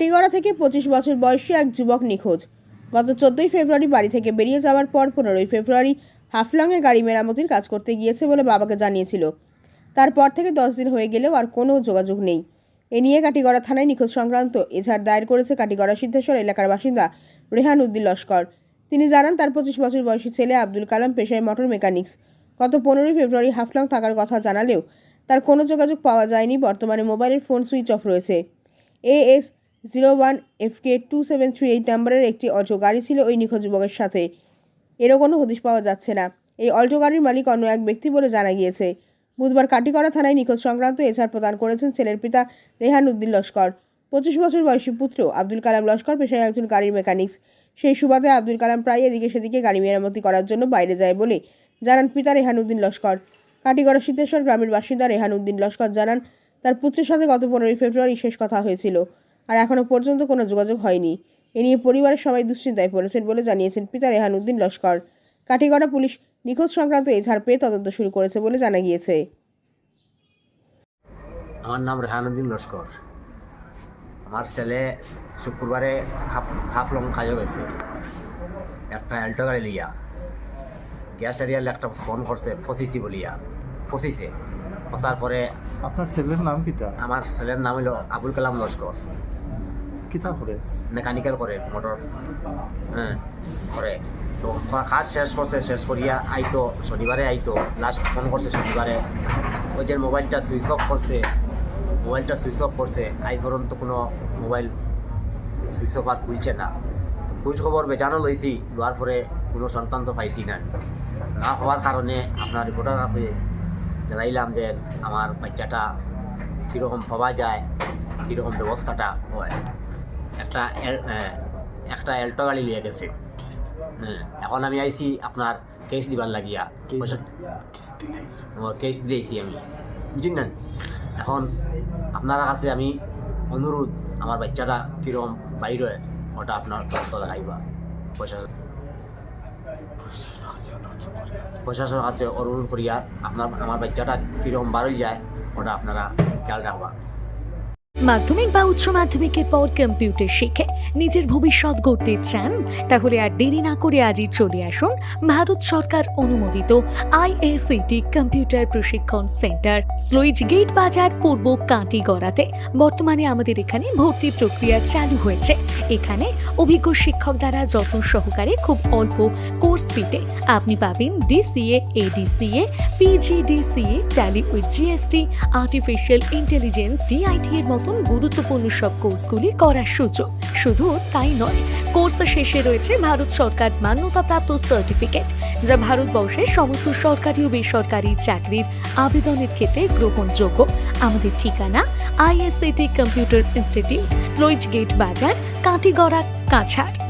টিগড়া থেকে পঁচিশ বছর বয়সী এক যুবক নিখোঁজ। গত চোদ্দই ফেব্রুয়ারি বাড়ি থেকে বেরিয়ে যাওয়ার পর পনেরোই ফেব্রুয়ারি হাফলংয়ে গাড়ি মেরামতির কাজ করতে গিয়েছে বলে বাবাকে জানিয়েছিল। তারপর থেকে দশ দিন হয়ে গেলেও আর কোনো যোগাযোগ নেই। এ নিয়ে কাটিগড়া থানায় নিখোঁজ সংক্রান্ত এজাহার দায়ের করেছে কাটিগড়া সিদ্ধেশ্বর এলাকার বাসিন্দা রেহান উদ্দিন লস্কর। তিনি জানান, তার পঁচিশ বছর বয়সী ছেলে আব্দুল কালাম পেশায় মোটর মেকানিক্স। গত পনেরোই ফেব্রুয়ারি হাফলং থাকার কথা জানালেও তার কোনো যোগাযোগ পাওয়া যায়নি। বর্তমানে মোবাইলের ফোন সুইচ অফ রয়েছে। AS zero one FK two seven three eight নাম্বারের একটি অটো গাড়ি ছিল ওই নিখোঁজ যুবকের সাথে। এরও কোনো হদিশ পাওয়া যাচ্ছে না। এই অল্টো গাড়ির মালিক অন্য এক ব্যক্তি বলে জানা গিয়েছে। বুধবার কাটিকড়া থানায় নিখোঁজ সংক্রান্ত এছাড় প্রদান করেছেন ছেলের পিতা রেহান উদ্দিন লস্কর। পঁচিশ বছর বয়সী পুত্র আব্দুল কালাম লস্কর পেশায় একজন গাড়ির মেকানিক্স সেই সুবাদে আব্দুল কালাম প্রায় এদিকে সেদিকে গাড়ি মেরামতি করার জন্য বাইরে যায় বলে জানান পিতা রেহান উদ্দিন লস্কর। কাটিগড়া সিদ্ধেশ্বর গ্রামের বাসিন্দা রেহান উদ্দিন লস্কর জানান, তার পুত্রের সাথে গত পনেরোই ফেব্রুয়ারি শেষ কথা হয়েছিল। আর এখনও পর্যন্ত কোনো যোগাযোগ হয়নি। এ নিয়ে পরিবারের সবাই দুশ্চিন্তায় পড়েছেন বলে জানিয়েছেন পিতা রেহান উদ্দিন লস্কর। কাটিগড়া পুলিশ নিখোঁজ সংক্রান্ত এজাহার পেয়ে তদন্ত শুরু করেছে বলে জানা গিয়েছে। আমার নাম রেহানুদ্দিন লস্কর। আমার ছেলে শুক্রবারে হাফ হাফ লং কাজে গেছে। একটা অ্যাল্টো গাড়ি লিয়া। গ্যাস এরিয়াল একটা ফোন করছে ফসিসি বলিয়া। ফসিছে ফসার পরে আপনার ছেলের নাম কিতা আমার ছেলের নাম হলো আবুল কালাম লস্কর। কিতা করে মেকানিক্যাল করে মোটর। হ্যাঁ করে। তো কাজ শেষ করছে শেষ করিয়া আইতো শনিবারে আইতো লাস্ট ফোন করছে শনিবারে। ওই যে মোবাইলটা সুইচ অফ করছে মোবাইলটা সুইচ অফ করছে আই পর্যন্ত কোনো মোবাইল সুইচ অফ আর খুলছে না। তো খোঁজ খবর বেজানো লইছি লোয়ার পরে কোনো সন্তান তো পাইছি না। না হওয়ার কারণে আপনার রিপোর্টার আছে জানাইলাম যে আমার বাচ্চাটা কীরকম পাওয়া যায় কীরকম ব্যবস্থাটা হয়। একটা একটা এল্টো গাড়ি নিয়ে গেছে। হ্যাঁ, এখন আমি আইছি আপনার কেস দিবার লাগিয়া। কেস দিয়েছি আমি। বুঝলেন না এখন আপনার কাছে আমি অনুরোধ আমার বাচ্চাটা কীরকম বাইরে ওটা আপনার তথ্য দেখাইবা। পয়সা প্রশাসনের কাছে অনুরোধ করিয়া আপনার আমার বাচ্চাটা কীরকম বাড়ি যায় ওটা আপনারা খেয়াল রাখবা। মাধ্যমিক বা উচ্চ মাধ্যমিকের পর কম্পিউটার শিখে নিজের ভবিষ্যৎ গড়তে চান, তাহলে আর দেরি না করে আজই চলে আসুন ভারত সরকার অনুমোদিত আইএসিটি কম্পিউটার প্রশিক্ষণ সেন্টার স্লুইজ গেট বাজার পূর্ব কাঁটিগড়াতে। বর্তমানে আমাদের এখানে ভর্তি প্রক্রিয়া চালু হয়েছে। এখানে অভিজ্ঞ শিক্ষক দ্বারা যত্ন সহকারে খুব অল্প কোর্স ফিতে আপনি পাবেন DCA, ADCA, PGDCA, Tally with GST, artificial intelligence, DIT এর মতন গুরুত্বপূর্ণ সব কোর্সগুলি করার সুযোগ। শুধু তাই নয় কোর্স শেষে রয়েছে ভারত সরকার মান্যতাপ্রাপ্ত সার্টিফিকেট যা ভারতবর্ষের সমস্ত সরকারি ও বেসরকারি চাকরির আবেদনের ক্ষেত্রে গ্রহণযোগ্য। আমাদের ঠিকানা ISAT computer institute sluice gate বাজার, কাটিগড়া, কাছাড়।